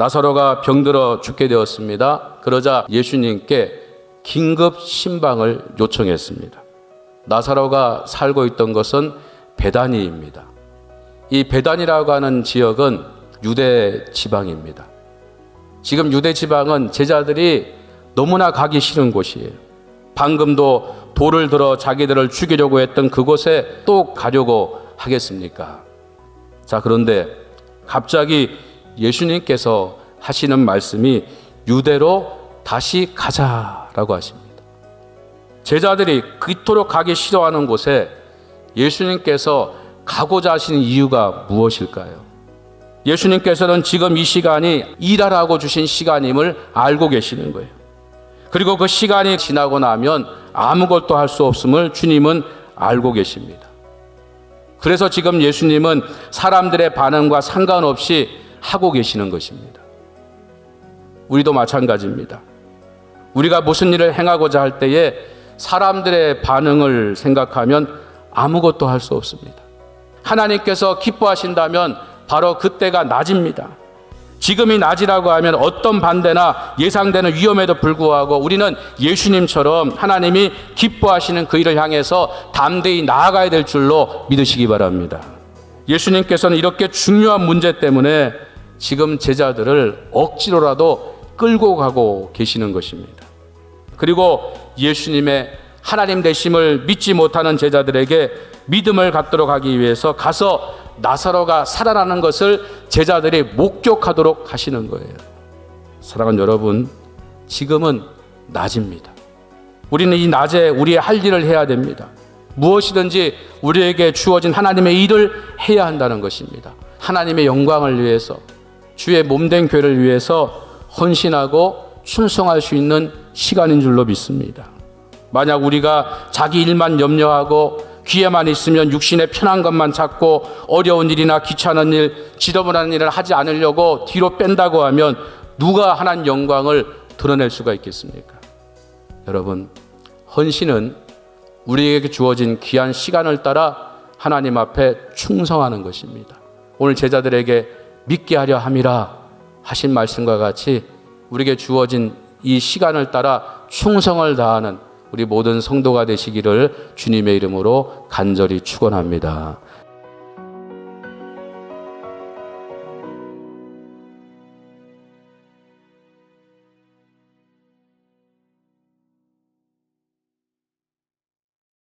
나사로가 병들어 죽게 되었습니다. 그러자 예수님께 긴급 신방을 요청했습니다. 나사로가 살고 있던 것은 베다니입니다. 이 베단이라고 하는 지역은 유대 지방입니다. 지금 유대 지방은 제자들이 너무나 가기 싫은 곳이에요. 방금도 돌을 들어 자기들을 죽이려고 했던 그곳에 또 가려고 하겠습니까? 자, 그런데 갑자기 예수님께서 하시는 말씀이 유대로 다시 가자라고 하십니다. 제자들이 그토록 가기 싫어하는 곳에 예수님께서 가고자 하시는 이유가 무엇일까요? 예수님께서는 지금 이 시간이 일하라고 주신 시간임을 알고 계시는 거예요. 그리고 그 시간이 지나고 나면 아무것도 할 수 없음을 주님은 알고 계십니다. 그래서 지금 예수님은 사람들의 반응과 상관없이 하고 계시는 것입니다. 우리도 마찬가지입니다. 우리가 무슨 일을 행하고자 할 때에 사람들의 반응을 생각하면 아무것도 할 수 없습니다. 하나님께서 기뻐하신다면 바로 그때가 낮입니다. 지금이 낮이라고 하면 어떤 반대나 예상되는 위험에도 불구하고 우리는 예수님처럼 하나님이 기뻐하시는 그 일을 향해서 담대히 나아가야 될 줄로 믿으시기 바랍니다. 예수님께서는 이렇게 중요한 문제 때문에 지금 제자들을 억지로라도 끌고 가고 계시는 것입니다. 그리고 예수님의 하나님 되심을 믿지 못하는 제자들에게 믿음을 갖도록 하기 위해서 가서 나사로가 살아나는 것을 제자들이 목격하도록 하시는 거예요. 사랑하는 여러분, 지금은 낮입니다. 우리는 이 낮에 우리의 할 일을 해야 됩니다. 무엇이든지 우리에게 주어진 하나님의 일을 해야 한다는 것입니다. 하나님의 영광을 위해서 주의 몸된 교회를 위해서 헌신하고 충성할 수 있는 시간인 줄로 믿습니다. 만약 우리가 자기 일만 염려하고 귀에만 있으면 육신의 편한 것만 찾고 어려운 일이나 귀찮은 일, 지저분한 일을 하지 않으려고 뒤로 뺀다고 하면 누가 하나님 영광을 드러낼 수가 있겠습니까? 여러분, 헌신은 우리에게 주어진 귀한 시간을 따라 하나님 앞에 충성하는 것입니다. 오늘 제자들에게 믿게 하려 함이라 하신 말씀과 같이 우리에게 주어진 이 시간을 따라 충성을 다하는 우리 모든 성도가 되시기를 주님의 이름으로 간절히 축원합니다.